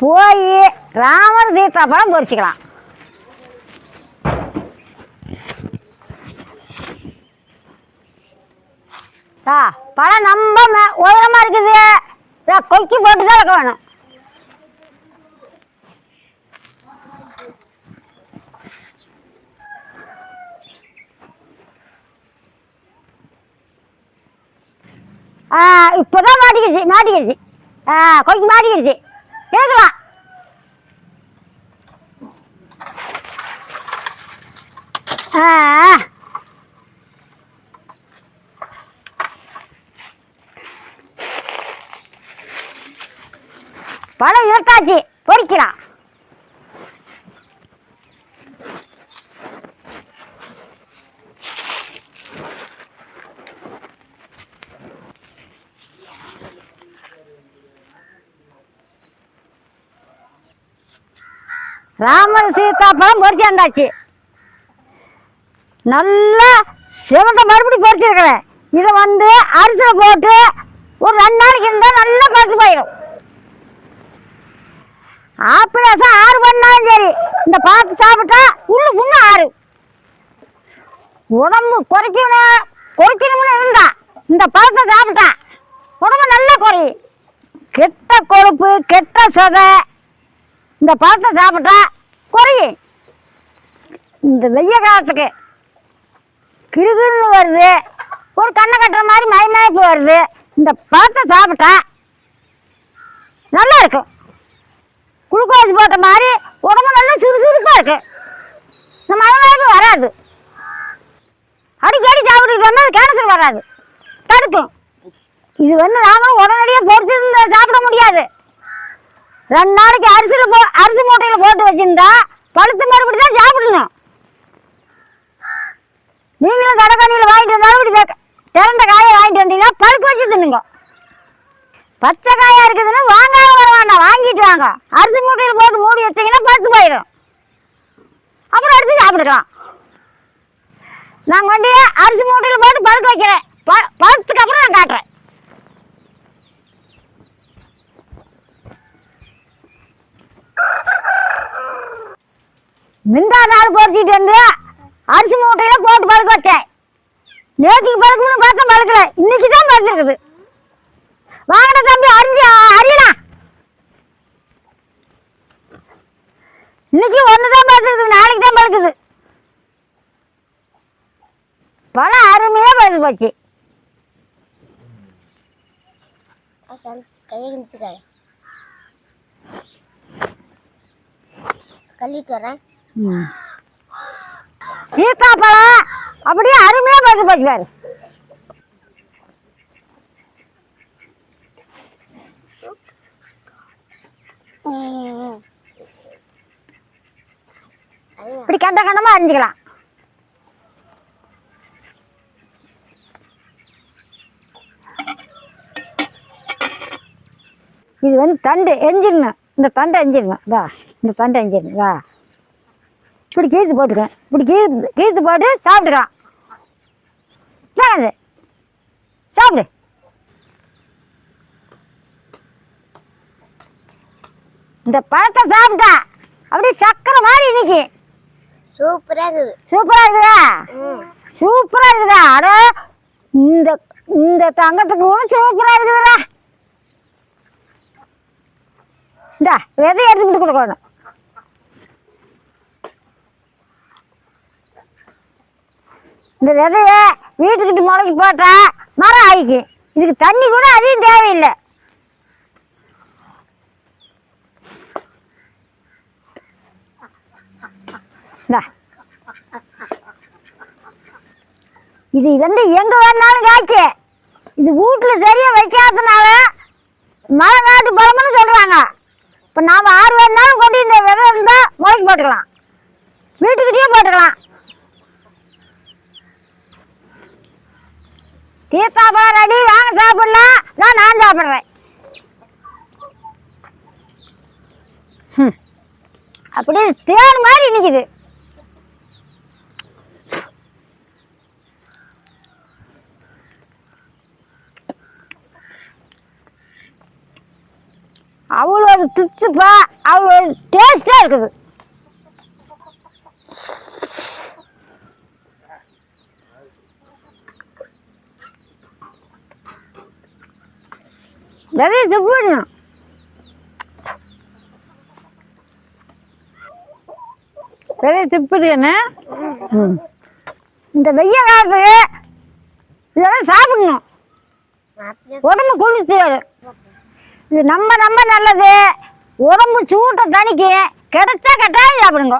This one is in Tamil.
போய் ராமர் சீதா பழம் பொறிச்சிக்கலாம். ஆ பழம் ரொம்ப உயரமாக இருக்குது. கொக்கி போட்டு தான் இருக்க வேணும். ஆ இப்போதான் மாட்டிக்கிடுச்சு மாட்டிக்கிடுச்சு. ஆ கொக்கி மாட்டிக்கிடுச்சு. கேட்கலாம் ஆ. பழம் இழுத்தாச்சு பொறிக்கலாம் ராமர் சீதா பழம் வந்தாச்சு. நல்லா சிவந்த மறுபடி பொறிச்சிருக்கிறேன் இதை வந்து அரிசியில் போட்டு ஒரு ரெண்டு நாளைக்கு இருந்தால் நல்லா பழுத்து போயிடும். ஆப்பிளாசம் ஆறு பண்ணாலும் சரி இந்த பார்த்து சாப்பிட்டா உள்ளு இன்னும் ஆறு. உடம்பு குறைக்கணும் குறைக்கணும்னு இருந்தா இந்த பழத்தை சாப்பிட்டா உடம்பு நல்லா குறையும். கெட்ட கொழுப்பு கெட்ட சொதை இந்த பழத்தை சாப்பிட்டா குறையும் இந்த வெய்ய காலத்துக்கு கிருகிருன்னு வருது. ஒரு கண்ணை கட்டுற மாதிரி மயமயப்பு வருது. இந்த பழத்தை சாப்பிட்டா நல்லா இருக்கும். குளுக்கோஸ் போட்ட மாதிரி உடம்பு நல்லா சுறுசுறுப்பாக இருக்கு. இந்த மயமயப்பு வராது. அடிக்கடி சாப்பிட்டுட்டு வந்தால் அது கேன்சர் வராது. தடுக்கும். இது வந்து நாமளும் உடனடியாக பொறுத்து சாப்பிட முடியாது. ரெண்டு நாளைக்கு அரிசியில் போ அரிசி மூட்டையில் போட்டு வச்சிருந்தா பழுத்து மறுபடி தான் சாப்பிடணும். நீங்களும் கடைக்கண்ணியில் வாங்கிட்டு வந்தாலும் இப்படி வே- திரண்ட காயை வாங்கிட்டு வந்தீங்கன்னா பழுக்க வச்சு தின்னுங்க பச்சை காயாக இருக்குதுன்னா வாங்காம வர வேண்டாம் வாங்கிட்டு வாங்க. அரிசி மூட்டையில் போட்டு மூடி வச்சீங்கன்னா பழுத்து போயிடும். அப்புறம் எடுத்து சாப்பிடுறோம் நான் கொண்டு அரிசி மூட்டையில் போட்டு பழுக்க வைக்கிறேன். ப பழுத்துக்கு அப்புறம் நான் காட்டுறேன். மிந்தா நாள் பொறிச்சிட்டு வந்து அரிசி மூட்டையில போட்டு பழுக்க வச்சேன். நேற்றுக்கு பழுக்கணும்னு பார்த்தா பழுக்கல இன்னைக்கு தான் பழுத்துருக்குது வாங்கின தம்பி அரிஞ்சு அறியலாம் இன்னைக்கு ஒன்று தான் பழுத்துருக்குது நாளைக்கு தான் பழுக்குது பழம் அருமையாக பழுத்து போச்சு. கையை கிழிச்சுக்காரு கல்லிட்டு வரேன். சீத்தாப்பழம். அப்படியே அருமையாக பார்த்து போச்சு பாரு இப்படி கண்ட கண்டமாக அறிஞ்சிக்கலாம் இது வந்து தண்டு எஞ்சிடணும். இந்த தண்டை எஞ்சிடணும். வா இந்த தண்டை எஞ்சிடணும். வா. இப்படி கீத்து போட்டுக்கேன் இப்படி கீத்து கீத்து போட்டு சாப்பிட்டுக்கலாம் என்னது சாப்பிடு. இந்த பழத்தை சாப்பிட்டா அப்படியே சக்கரை மாதிரி இன்னைக்கு. சூப்பரா இருக்குது. சூப்பரா இருக்குதா? சூப்பரா இருக்குதா? அட இந்த இந்த தங்கத்துக்கு கூட சூப்பரா இருக்குதுடா. இந்த விதை எடுத்துக்கிட்டு கொடுக்கணும். இந்த விதைய வீட்டுக்கிட்ட முளைச்சி போட்டால் மரம் ஆயிக்கும் இதுக்கு தண்ணி கூட அதிகம் தேவையில்லை. இது வந்து எங்க வேணாலும் காய்ச்சி. இது வீட்டுல சரியா வைக்காதனால மழைக்காட்டு பழம்னு சொல்றாங்க. இப்ப நாம ஆறு வேணாலும் கொண்டு இந்த விதை இருந்தா முளைக்கு போட்டுக்கலாம். வீட்டுக்கிட்டே போட்டுக்கலாம். தீர்த்தாப்பழம் ரெடி வாங்க சாப்பிடலாம். நான் நான் சாப்பிட்றேன். ம். அப்படியே தேன் மாதிரி நிற்கிது அவ்வளோ ஒரு திச்சுப்பா அவ்வளோ ஒரு டேஸ்டாக இருக்குது. விதைய துப்பிடணும் விதைய துப்பிடுன்னு ம் இந்த வெய்ய காலத்துக்கு இதெல்லாம் சாப்பிடணும் உடம்பு குளிர்ச்சி இது நம்ம நம்ம நல்லது உடம்பு சூட்டை தணிக்கும் கிடைச்சா கட்டாயம் சாப்பிடுங்க